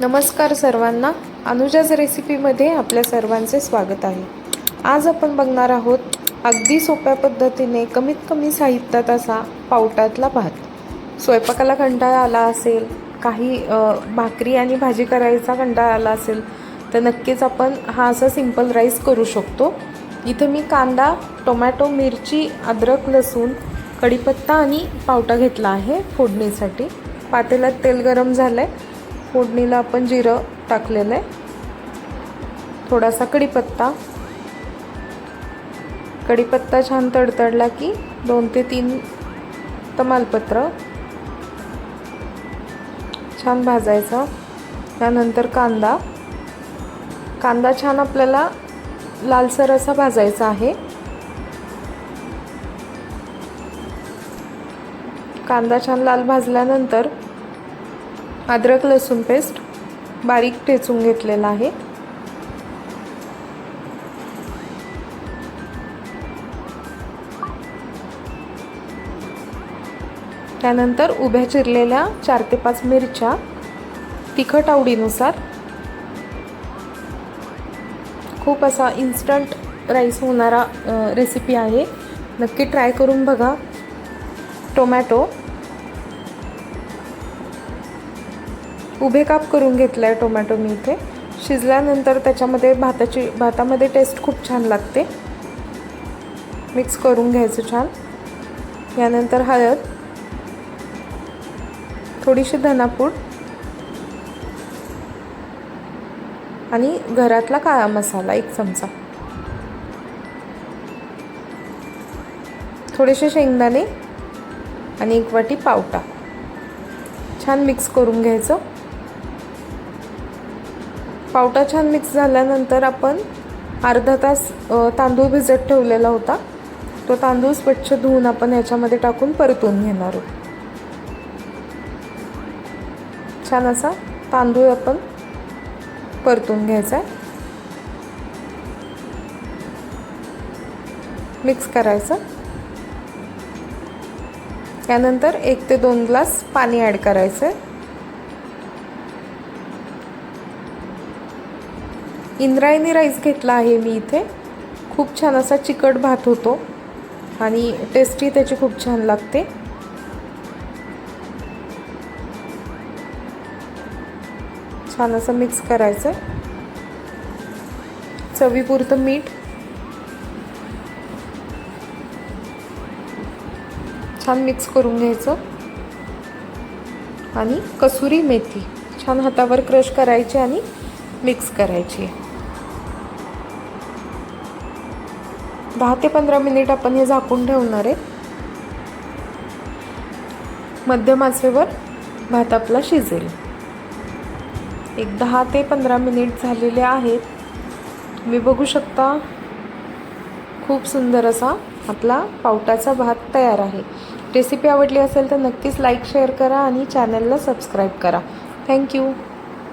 नमस्कार सर्वांना. अनुजाज रेसिपीमध्ये आपल्या सर्वांचे स्वागत आहे. आज आपण बघणार आहोत अगदी सोप्या पद्धतीने कमीत कमी साहित्यात असा पावटातला भात. स्वयंपाकाला कंटाळा आला असेल काही भाकरी आणि भाजी करायचा कंटाळा आला असेल तर नक्कीच आपण हा असा सिंपल राईस करू शकतो. इथे मी कांदा टोमॅटो मिरची अद्रक लसूण कढीपत्ता आणि पावटा घेतला आहे फोडणीसाठी. पातेल्यात तेल गरम झालं आहे फोडणीला आपण जिरं टाकलेलं आहे. थोडासा कढीपत्ता. कढीपत्ता छान तडतडला की दोन ते तीन तमालपत्र. छान भाजायचा. त्यानंतर कांदा. कांदा छान आपल्याला लालसर असा भाजायचा आहे. कांदा छान लाल भाजल्यानंतर अद्रक लसूण पेस्ट बारीक ठेचून घेतलेला आहे. त्यानंतर उभ्या चिरलेल्या चार ते पाच मिरच्या तिखट आवडीनुसार. खूप असा इन्स्टंट राईस होणारा रेसिपी आहे. नक्की ट्राय करून बघा. टोमॅटो उभे काप करून घेतला आहे टोमॅटो मी इथे. शिजल्यानंतर त्याच्यामध्ये भाताची भातामध्ये टेस्ट खूप छान लागते. मिक्स करून घ्यायचं छान. यानंतर हळद. थोडीशी धनापूड. आणि घरातला काळा मसाला एक चमचा. थोडेसे शेंगदाणे आणि एक वाटी पावटा. छान मिक्स करून घ्यायचं. पावटा छान मिक्स झाल्यानंतर आपण अर्धा तास तांदूळ भिजत ठेवलेला होता. तो तांदूळ स्वच्छ धुवून आपण ह्याच्यामध्ये टाकून परतून घेणार आहोत. छान असा तांदूळ आपण परतून घ्यायचा आहे. मिक्स करायचं. त्यानंतर एक ते दोन ग्लास पाणी ॲड करायचं आहे. इंद्रायणी राईस घेतला आहे मी इथे. खूप छान असा चिकट भात होतो. आणि टेस्टी त्याची खूप छान लागते. छान असं मिक्स करायचं चवीपुरतं मीठ. छान मिक्स करून घ्यायचं. आणि कसुरी मेथी. छान हातावर क्रश करायची आणि मिक्स करायची. दहा ते पंधरा मिनिट आपण हे झाकून ठेवणार आहे. मध्यम आचेवर भात आपला शिजेल. एक दहा ते पंधरा मिनिट झालेले आहेत. तुम्ही बघू शकता खूप सुंदर असा आपला पावटाचा भात तयार आहे. रेसिपी आवडली असेल तर नक्कीच लाईक शेअर करा आणि चॅनलला सबस्क्राईब करा. थँक्यू